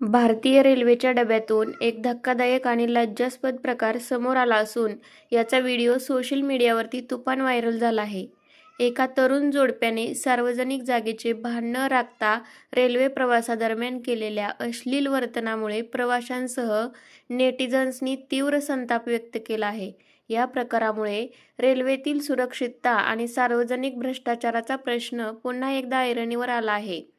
भारतीय रेल्वेच्या डब्यातून एक धक्कादायक आणि लज्जास्पद प्रकार समोर आला असून याचा व्हिडिओ सोशल मीडियावरती तुफान व्हायरल झाला आहे. एका तरुण जोडप्याने सार्वजनिक जागेचे भान न राखता रेल्वे प्रवासादरम्यान केलेल्या अश्लील वर्तनामुळे प्रवाशांसह नेटिझन्सनी तीव्र संताप व्यक्त केला आहे. या प्रकारामुळे रेल्वेतील सुरक्षितता आणि सार्वजनिक भ्रष्टाचाराचा प्रश्न पुन्हा एकदा ऐरणीवर आला आहे.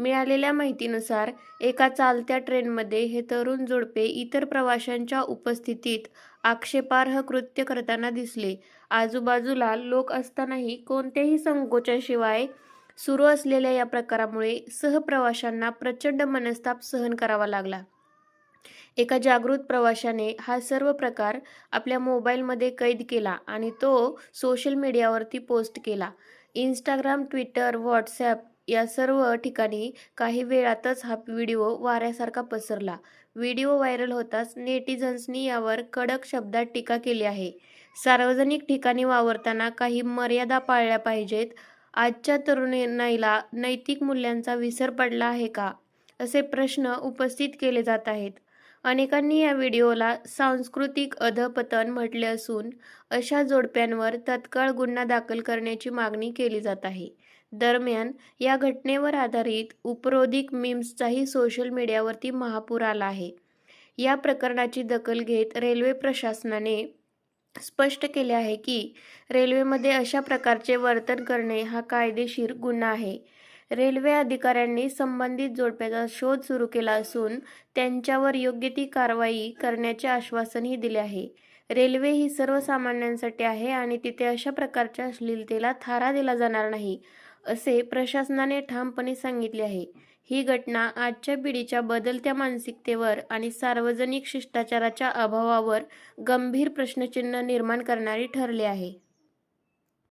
मिळालेल्या माहितीनुसार एका चालत्या ट्रेनमध्ये हे तरुण जोडपे इतर प्रवाशांच्या उपस्थितीत आक्षेपार्ह कृत्य करताना दिसले. आजूबाजूला लोक असतानाही कोणत्याही संकोचाशिवाय सुरू असलेल्या या प्रकारामुळे सहप्रवाशांना प्रचंड मनस्ताप सहन करावा लागला. एका जागृत प्रवाशाने हा सर्व प्रकार आपल्या मोबाईलमध्ये कैद केला आणि तो सोशल मीडियावरती पोस्ट केला. इंस्टाग्राम ट्विटर व्हॉट्सॲप या सर्व ठिकाणी काही वेळातच हा व्हिडिओ वाऱ्यासारखा पसरला. व्हिडिओ व्हायरल होताच नेटिझन्सनी यावर कडक शब्दात टीका केली आहे. सार्वजनिक ठिकाणी वावरताना काही मर्यादा पाळल्या पाहिजेत. आजच्या तरुणाईला नैतिक मूल्यांचा विसर पडला आहे का? असे प्रश्न उपस्थित केले जात आहेत. अनेकांनी या व्हिडिओला सांस्कृतिक अधपतन म्हटले असून अशा जोडप्यांवर तत्काळ गुन्हा दाखल करण्याची मागणी केली जात आहे. दरम्यान या घटनेवर आधारित उपरोधिक मीम्सचाही सोशल मीडियावरती महापूर आला आहे. या प्रकरणाची दखल घेत रेल्वे प्रशासनाने स्पष्ट केले आहे की रेल्वेमध्ये अशा प्रकारचे वर्तन करणे हा कायदेशीर गुन्हा आहे. रेल्वे अधिकाऱ्यांनी संबंधित जोडप्याचा शोध सुरू केला असून त्यांच्यावर योग्य ती कारवाई करण्याचे आश्वासनही दिले आहे. रेल्वे ही सर्वसामान्यांसाठी आहे आणि तिथे अशा प्रकारच्या अश्लीलतेला थारा दिला जाणार नाही असे प्रशासनाने ठामपणे सांगितले आहे. ही घटना आजच्या पिढीच्या बदलत्या मानसिकतेवर आणि सार्वजनिक शिष्टाचाराच्या अभावावर गंभीर प्रश्नचिन्ह निर्माण करणारी ठरली आहे.